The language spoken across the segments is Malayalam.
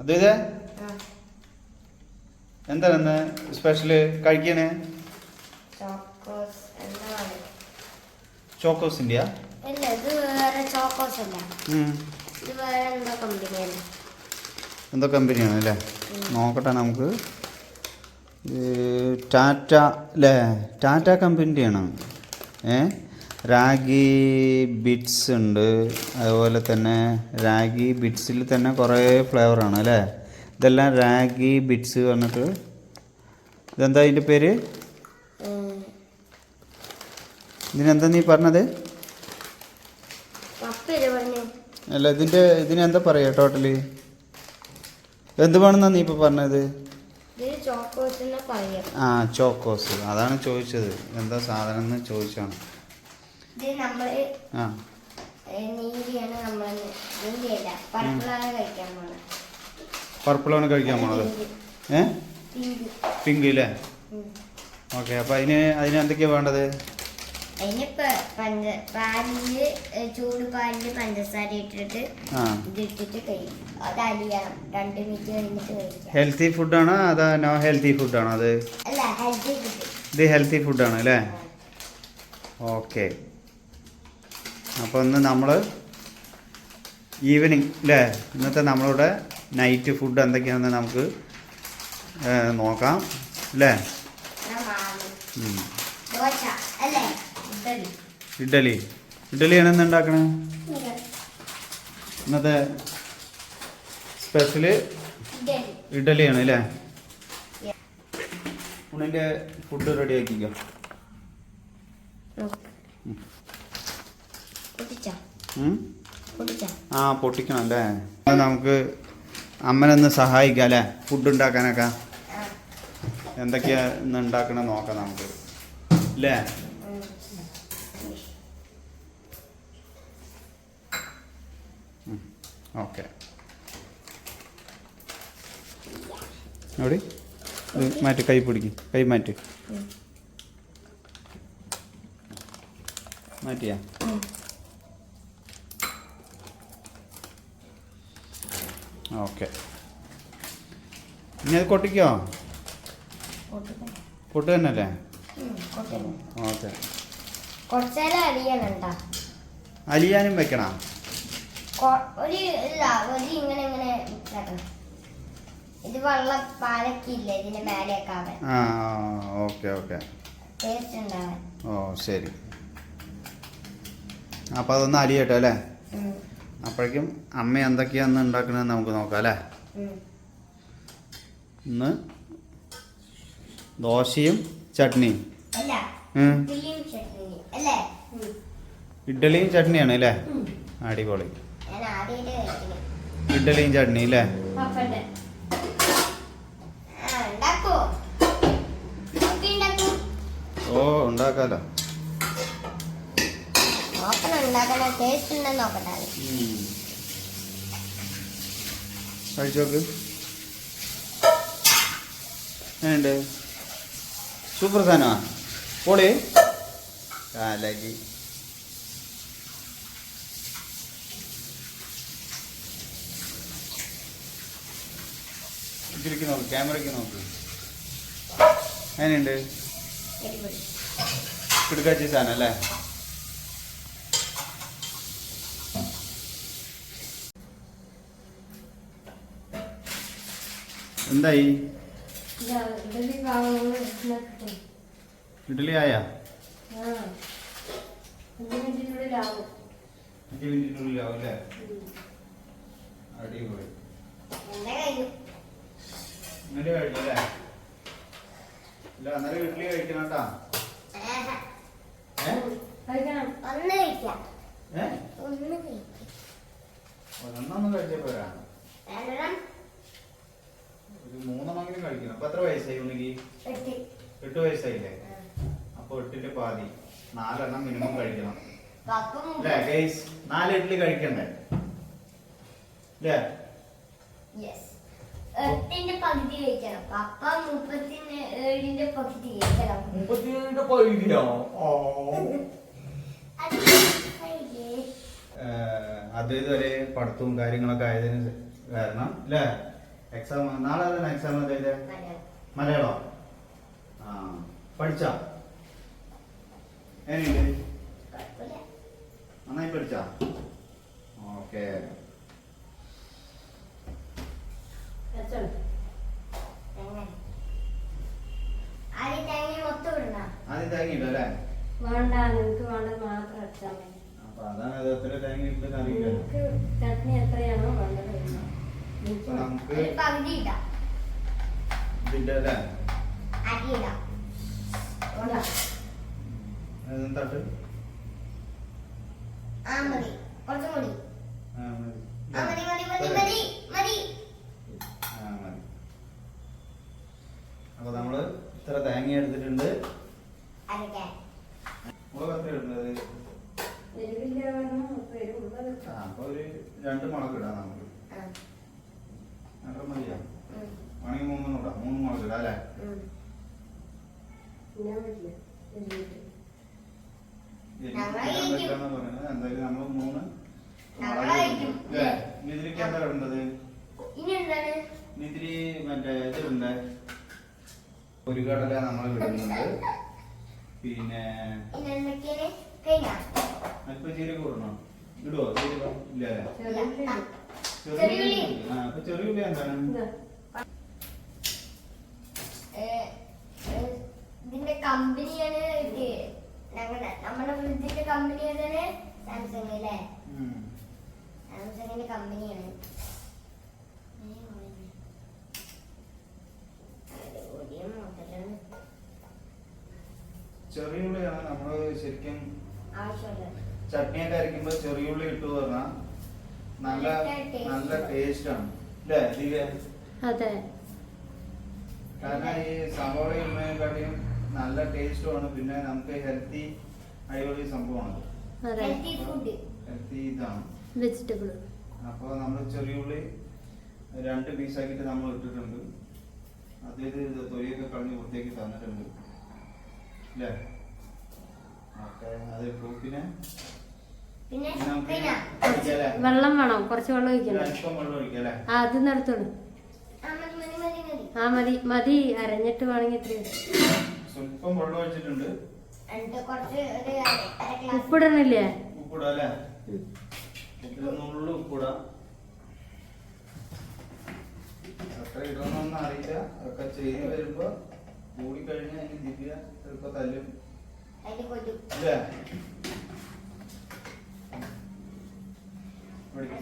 അത് എന്താണെന്ന് സ്പെഷ്യൽ കഴിക്കണേ? ചോക്കോസ് ചോക്കോസിന്റെയാ ഇല്ല ഇത് വേറെ ചോക്കോസ് അല്ല. ഇത് വേറെ എന്തോ കമ്പനിയാണ് എന്തോ കമ്പനിയാണ് അല്ലേ? നോക്കട്ടെ നമുക്ക്. ടാറ്റ അല്ലേ ടാറ്റ കമ്പനിയുടെയാണ് ഏ? റാഗി ബിറ്റ്സ് ഉണ്ട്. അതുപോലെ തന്നെ റാഗി ബിറ്റ്സിൽ തന്നെ കുറേ ഫ്ലേവറാണ് അല്ലേ? ഇതെല്ലാം റാഗി ബിറ്റ്സ് പറഞ്ഞിട്ട് ഇതെന്താ അതിന്റെ പേര്? ഇതിനെന്താ നീ പറഞ്ഞത്? അല്ല ഇതിന്റെ ഇതിനെന്താ പറയുക ടോട്ടലി? എന്ത് വേണമെന്നാ നീ ഇപ്പോൾ പറഞ്ഞത്? ആ ചോക്കോസ്. അതാണ് ചോദിച്ചത്. എന്താ സാധനം എന്ന് ചോദിച്ചാണ്. ഇത് നമ്മൾ നമ്മൾ പർപ്പിളാണ് കഴിക്കാൻ പോണത്. പർപ്പിളാണ് കഴിക്കാൻ പോണത്. ഏ? പിങ്ക്. അല്ലേ. ഓക്കെ അപ്പൊ അതിന് അതിന് എന്തൊക്കെയാ വേണ്ടത്? അതിനിപ്പോ പഞ്ച പാലിൽ ചൂട് പാലിൽ പഞ്ചസാര ഇട്ടിട്ട് ആ. ഇതിട്ടിട്ട് കഴിയും അത് അലിയണം. രണ്ട് മിനിറ്റ് കഴിഞ്ഞിട്ട് കഴിക്കാം. ഹെൽത്തി ഫുഡാണോ അതോ നോ ഹെൽത്തി ഫുഡാണോ അത്? ഇത് ഹെൽത്തി ഫുഡാണ് അല്ലേ ഓക്കെ. അപ്പോൾ ഇന്ന് നമ്മൾ ഈവനിങ് അല്ലേ ഇന്നത്തെ നമ്മളുടെ നൈറ്റ് ഫുഡ് എന്തൊക്കെയാണെന്ന് നമുക്ക് നോക്കാം. അല്ലേ ഇഡ്ഡലി. ഇഡ്ഡലിയാണ് ഇന്ന് ഉണ്ടാക്കണേ? ഇന്നത്തെ സ്പെഷ്യൽ ഇഡ്ഡലിയാണ് അല്ലേ ഉണ്ണിന്റെ ഫുഡ് റെഡി ആ പൊട്ടിക്കണം അല്ലേ? നമുക്ക് അമ്മനൊന്ന് സഹായിക്കാം അല്ലേ? ഫുഡ് ഉണ്ടാക്കാനൊക്കെ. എന്തൊക്കെയാ ഇന്ന് ഉണ്ടാക്കണം നോക്കാം നമുക്ക്. അല്ലേ? ഓക്കെ. മാറ്റ് കൈ പിടിക്കും. കൈ മാറ്റി. മാറ്റിയാ? ഓക്കെ. ഇനി അത് കൊട്ടിക്കോ? പൊട്ട് തന്നെ അല്ലേ ഓക്കെ. അലിയാനും വെക്കണം? ഒരു ഒരു ഇങ്ങനെ ഇങ്ങനെ ഇതാക്കണം ഇത് വെള്ളം പാലൊക്കെ ഇല്ല ഇതിന്റെ മേലെയൊക്കെ ആ ഓക്കെ ഓക്കെ. ടേസ്റ്റ് ഓ ശരി. അപ്പോൾ അതൊന്ന് അലിയട്ടെ അല്ലേ. അപ്പോഴേക്കും അമ്മ എന്തൊക്കെയാന്ന് ഉണ്ടാക്കണമെന്ന് നമുക്ക് നോക്കാം അല്ലേ? ഇന്ന് ദോശയും ചട്നിയും. ഇഡ്ഡലിയും ചട്നിയാണ് അല്ലേ. അടിപൊളി. ഇഡ്ഡലിയും ചട്നി അല്ലേ? ഓ ഉണ്ടാക്കാലോ. നോക്കണം ഉണ്ടാക്കണ ടേസ്റ്റ് ഉണ്ടെന്ന് നോക്കട്ടെ. കഴിച്ചോക്ക് എങ്ങനെയുണ്ട്? സൂപ്പർ പോളി. ഇതിലേക്ക് നോക്ക് ക്യാമറയ്ക്ക് നോക്ക്. എങ്ങനെയുണ്ട്? അടിപൊളി. കിടക്കാച്ചി സാധനം അല്ലേ? എന്തായി. ഇഡ്ഡലി ആയാ. അഞ്ച് കഴിച്ചല്ലേ ഇല്ല ഒരെണ്ണൊന്നും പോരാ. ഒരു മൂന്നെണ്ണെങ്കിലും കഴിക്കണം. അപ്പൊ എത്ര വയസ്സായി ഉണ്ടെങ്കിൽ എട്ട്. വയസ്സായില്ലേ? അപ്പൊ എട്ടിന്റെ പാതി. നാലെണ്ണം മിനിമം കഴിക്കണം. അല്ലേ ഗൈസ് നാല് ഇഡ്ഡലി കഴിക്കണ്ടേ? അല്ലേ എട്ടിന്റെ പകുതി കഴിക്കണം. പപ്പ മുപ്പത്തിന് ഏഴിന്റെ പകുതി കഴിക്കണം. പകുതിയോ. അത് ഇതുവരെ പഠിത്തവും കാര്യങ്ങളൊക്കെ ആയതിന് കാരണം അല്ലേ എക്സാം നാളെ തന്നെ എക്സാം അല്ലേ മലയാളം. ആ പഠിച്ചാ? എങ്ങനെയുണ്ട്? നന്നായി പഠിച്ച? ഓക്കെ. ആദ്യം തേങ്ങ തേങ്ങയില്ല അല്ലേ? വേണ്ട നിങ്ങൾക്ക് വേണ്ടത് മാത്രം അടിച്ചാൽ മതി. അപ്പൊ അതാണ് തേങ്ങ ഇട്ടെന്ന് അറിയില്ല മതി. ആ മതി. അപ്പൊ നമ്മൾ ഇത്ര തേങ്ങ എടുത്തിട്ടുണ്ട്. അപ്പൊ ഒരു രണ്ട് മുളക് ഇടാം നമുക്ക്. മതിയാ മൂന്ന് അല്ലേ. എന്തായാലും നമ്മൾ മൂന്ന് എന്താ ഇടേണ്ടത് മറ്റേ ഒരു കടല നമ്മൾ ഇടുന്നുണ്ട് പിന്നെ അല്പം ജീരകം ഇടണോ ഇടുവോ? ജീരകം ഇല്ല. അല്ലേ ചെറുള്ളി ഇടും. ചെറിയ ഉള്ളി. ആ അപ്പൊ ചെറിയ എന്താണ് ഇതിന്റെ കമ്പനിയാണ് ഞങ്ങളുടെ നമ്മുടെ ഫ്രിഡ്ജിന്റെ കമ്പനി ഏതാണ് സാംസങ് അല്ലേ. സാംസങ്ങിന്റെ കമ്പനിയാണ് ചെറിയുള്ളിയാണ് നമ്മൾ ശരിക്കും ചട്നിയൊക്കെ അരയ്ക്കുമ്പോൾ ചെറിയുള്ളി ഇട്ടു പറഞ്ഞാൽ നല്ല നല്ല ടേസ്റ്റ് ആണ് അല്ലേ ദിവ്യ? അതെ. കാരണം ഈ സവോള ഇടുന്നതിനെക്കാട്ടിയും നല്ല ടേസ്റ്റും ആണ് പിന്നെ നമുക്ക് ഹെൽത്തി അടിപൊളി സംഭവമാണ്. ഹെൽത്തി ഫുഡ് ഹെൽത്തി ഇതാണ്. വെജിറ്റബിൾ. അപ്പോൾ നമ്മൾ ചെറിയ ഉള്ളി രണ്ട് പീസാക്കിയിട്ട് നമ്മൾ ഇട്ടിട്ടുണ്ട്. അത് ഇത് തൊലിയൊക്കെ കളഞ്ഞ് പുറത്തേക്ക് തന്നിട്ടുണ്ട്. അല്ലേ ഓക്കെ അത് ഇട്ടു. വെള്ളം വേണോ. കുറച്ച് വെള്ളം ഒഴിക്കണം ആ അത് നിർത്തോളൂ ആ മതി മതി അരഞ്ഞിട്ട് വേണമെങ്കിൽ ഇത്രയും സ്വല്പം വെള്ളം ഒഴിച്ചിട്ടുണ്ട്. ഉപ്പിടണില്ലേ? എത്ര ഇടണമെന്ന് അറിയില്ല. അതൊക്കെ ചെയ്ത് വരുമ്പോ കൂടിക്കഴിഞ്ഞാൽ ഇനി ദിവ്യ ചിലപ്പോ തല്ലും അതിൽ കൊല്ലും ഇല്ലേ പിടിക്ക്.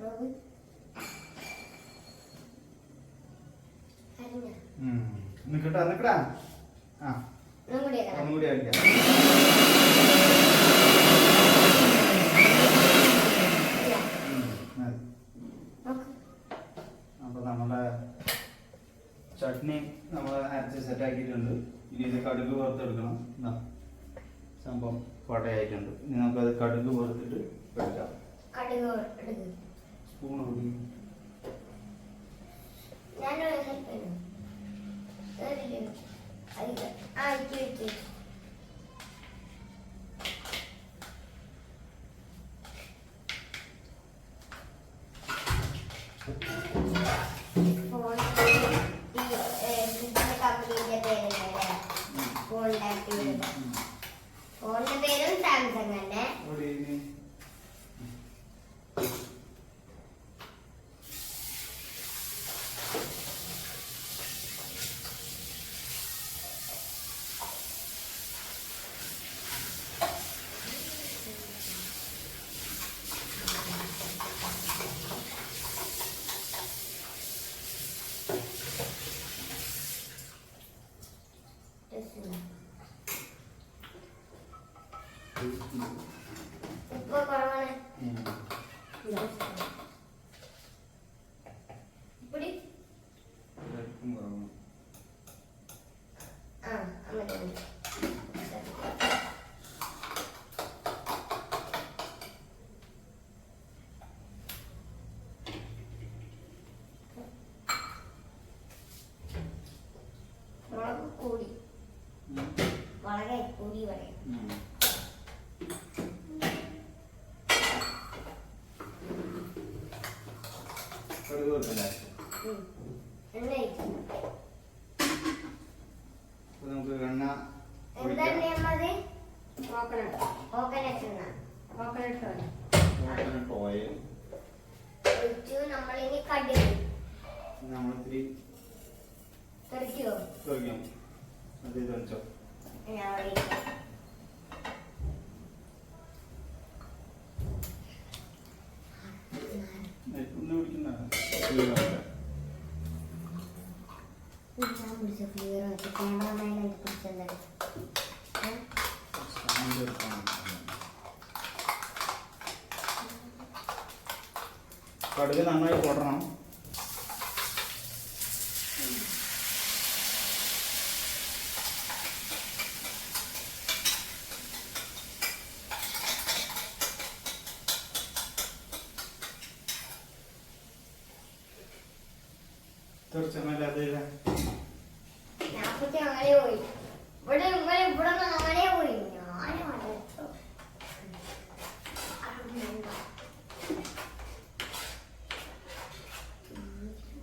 നോക്ക്. അരിഞ്ഞോ? ഉം. നിക്കട്ടാ നിക്കടാ ആ. ഒന്നും കൂടി. ഉം, അപ്പൊ നമ്മുടെ ചട്നി നമ്മൾ അരച്ച് സെറ്റ് ആക്കിയിട്ടുണ്ട്. ഇനി ഇത് കടുക് വറുത്തെടുക്കണം. സംഭവം പടയായിട്ടുണ്ട് ഇനി നമുക്കത് കടുക് വറുത്തിട്ട് എടുക്കാം കടുക് എടുക്ക്. സ്പൂൺ കൂടി ഞാനൊരു help ചെയ്യണോ? കേറില്ലേ? അതിൽ. ആ, ഇക്ക് ഇക്ക്. ഫോൺ ഈ, ഏ, ഇതിന്റെ കമ്പനിയുടെ പേരുണ്ടല്ലേ? കോണ്ടാക്ട് ചെയ്തത്. ഫോണിന്റെ പേരും സാംസങ് തന്നെ ഇവിടെ ഇനി ഉപ്പ് കുറവാണ്. ഇപ്പിടി ആ മതി മുളക് കൂടി പൊടി പറയും ഉം. കടുക് വറുത്തില്ലേ? ഉം. എണ്ണ ഒഴിക്കും. അപ്പൊ നമുക്ക് എണ്ണ എന്താണ് ഒഴിക്കാം നമ്മളത് കോക്കനട്ട് കോക്കനട്ട് എണ്ണ കോക്കനട്ട് ഓയിൽ കോക്കനട്ട് ഓയിൽ ഒഴിച്ചു നമ്മളിനി കടുക് നമ്മൾ ഇത്തിരി തെറിക്കുവോ? ഒഴിക്കാം അത് ഇത് വെച്ചോ പിടിച്ചത് കടുക് നന്നായി പൊടണം അങ്ങനെ പോയി. ഇവിടെ ഇവിടെ ഇവിടെ അങ്ങനെ പോയി. ഞാൻ മടുത്തു.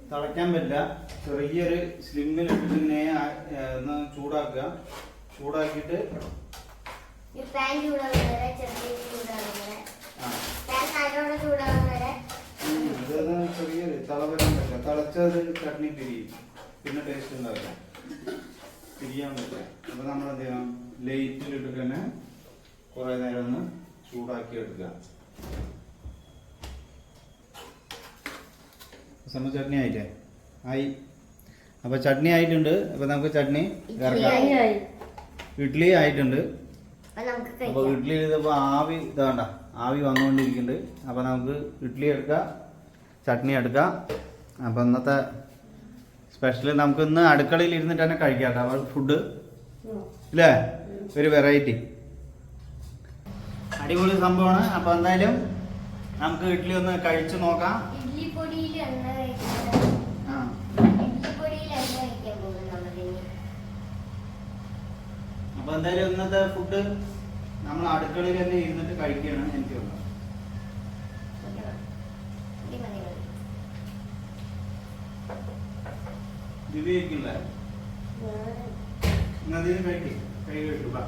തിളയ്ക്കാൻ പറ്റില്ല. ചെറിയൊരു സ്ലിമ്മിൽ ഇട്ടിട്ട് ഇങ്ങനെ ഒന്ന് ചൂടാക്കുക. ചൂടാക്കിയിട്ട് ചെറിയൊരു തള പറ്റില്ല തിളച്ചത് ചട്നി പിരിയും പിന്നെ ടേസ്റ്റ് ഉണ്ടാവില്ല പിരിയാൻ പറ്റില്ല. നമ്മൾ എന്ത് ചെയ്യണം? ലൈറ്റിലിട്ട് തന്നെ കുറെ നേരം ഒന്ന് ചൂടാക്കി എടുക്കുക സമ ചട്നി ആയിട്ടേ ആയി. അപ്പൊ ചട്നി ആയിട്ടുണ്ട്. അപ്പൊ നമുക്ക് ചട്നി ഇറക്കാം. ഇഡ്ഡലി ആയിട്ടുണ്ട്. അപ്പൊ ഇഡ്ഡലി ചെയ്തപ്പോ ആവി ഇതാണ്ട ആവി വന്നുകൊണ്ടിരിക്കുന്നുണ്ട്. അപ്പൊ നമുക്ക് ഇഡ്ഡലി എടുക്കാം. ചട്നി എടുക്കാം. അപ്പൊ ഇന്നത്തെ സ്പെഷ്യൽ നമുക്ക് ഇന്ന് അടുക്കളയിൽ ഇരുന്നിട്ട് തന്നെ കഴിക്കാം കേട്ടോ. ഫുഡ് ഇല്ലേ? ഒരു വെറൈറ്റി അടിപൊളി സംഭവമാണ്. അപ്പൊ എന്തായാലും നമുക്ക് ഇഡ്ഡലി ഒന്ന് കഴിച്ചു നോക്കാം. അപ്പൊ എന്തായാലും ഇന്നത്തെ ഫുഡ് നമ്മൾ അടുക്കളയിൽ തന്നെ ഇരുന്നിട്ട് കഴിക്കുകയാണ് എനിക്ക് തോന്നുന്നത് ഇഡ്ലി മതി മതി. ദിവ്യക്കില്ല ഇന്നതിന് കഴിക്കും. കൈ കഴിക്കും വാ.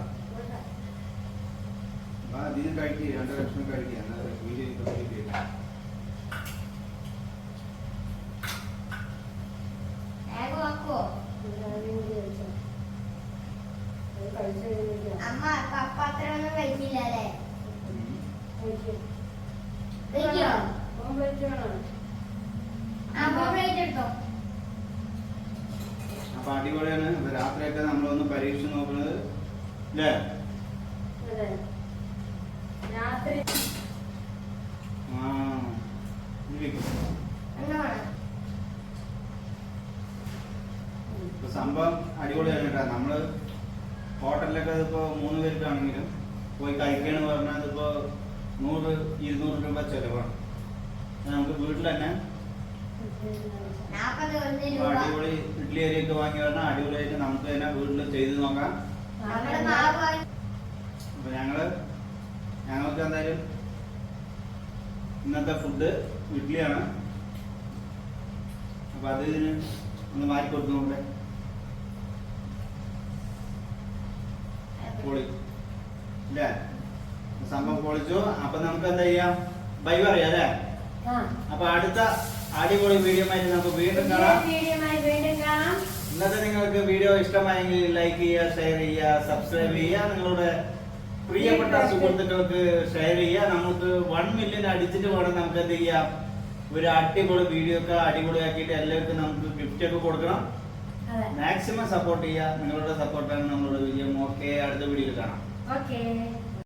വാ ഇതിന് കഴിക്കുക രണ്ട് ലക്ഷം കഴിക്കുക എന്നാ വീഡിയോ കംപ്ലീറ്റ് ചെയ്യാം വേഗം ആക്കുവോ അമ്മ പപ്പ അത്രയൊന്നും കഴിക്കില്ല അല്ലേ കഴിക്കോ അമ്മ പ്ലേറ്റ് എടുത്തോ അപ്പൊ അടിപൊളിയാണ്. രാത്രിയൊക്കെ നമ്മളൊന്ന് പരീക്ഷിച്ച് നോക്കുന്നത്. അല്ലേ രാത്രി ആ ദിവ്യക്ക്. എന്നാ വേണം ഇപ്പൊ സംഭവം അടിപൊളിയാണ് കേട്ടോ നമ്മൾ ഹോട്ടലിലൊക്കെ ഇതിപ്പോ മൂന്ന് പേർക്കാണെങ്കിലും പോയി കഴിക്കണമെന്ന് പറഞ്ഞാൽ ഇതിപ്പോ നൂറ് ഇരുന്നൂറ് രൂപ ചെലവാണ് ഇത് നമുക്ക് വീട്ടിൽ തന്നെ നാപ്പത് ഒന്ന് ഇപ്പൊ രൂപ അടിപൊളി ഇഡ്ഡലി അരിയൊക്കെ വാങ്ങി പറഞ്ഞാൽ അടിപൊളിയായിട്ട് നമുക്ക് തന്നെ വീട്ടിൽ ചെയ്ത് നോക്കാം. അപ്പൊ ഞങ്ങൾ ഞങ്ങൾക്ക് എന്തായാലും ഇന്നത്തെ ഫുഡ് ഇഡ്ഡലിയാണ് അപ്പൊ അത് ഇതിന് ഒന്ന് മാറ്റി കൊടുത്തു നോക്കേ പൊളി. ഇല്ലേ? സംഭവം പൊളിച്ചു. അപ്പൊ നമുക്ക് എന്താ ചെയ്യാം? ബൈ പറയാം അല്ലേ? അപ്പൊ അടുത്ത അടിപൊളി വീഡിയോ ആയിട്ട് നമുക്ക് വീണ്ടും കാണാം. വീഡിയോയുമായി വീണ്ടും കാണാം. ഇന്നത്തെ നിങ്ങൾക്ക് വീഡിയോ ഇഷ്ടമായെങ്കിൽ ലൈക്ക് ചെയ്യുക ഷെയർ ചെയ്യുക സബ്സ്ക്രൈബ് ചെയ്യുക. നിങ്ങളുടെ പ്രിയപ്പെട്ട സുഹൃത്തുക്കൾക്ക് ഷെയർ ചെയ്യുക. നമുക്ക് വൺ മില്യൺ അടിച്ചിട്ട് വേണം നമുക്ക് എന്ത് ചെയ്യാം? ഒരു അടിപൊളി വീഡിയോ ഒക്കെ അടിപൊളിയാക്കിയിട്ട് എല്ലാവർക്കും നമുക്ക് ഗിഫ്റ്റ് ഒക്കെ കൊടുക്കണം. മാക്സിമം സപ്പോർട്ട് ചെയ്യുക. നിങ്ങളുടെ സപ്പോർട്ടാണ് നമ്മളുടെ വിജയം ഓക്കെ അടുത്ത വീഡിയോയിൽ കാണാം. ഓക്കേ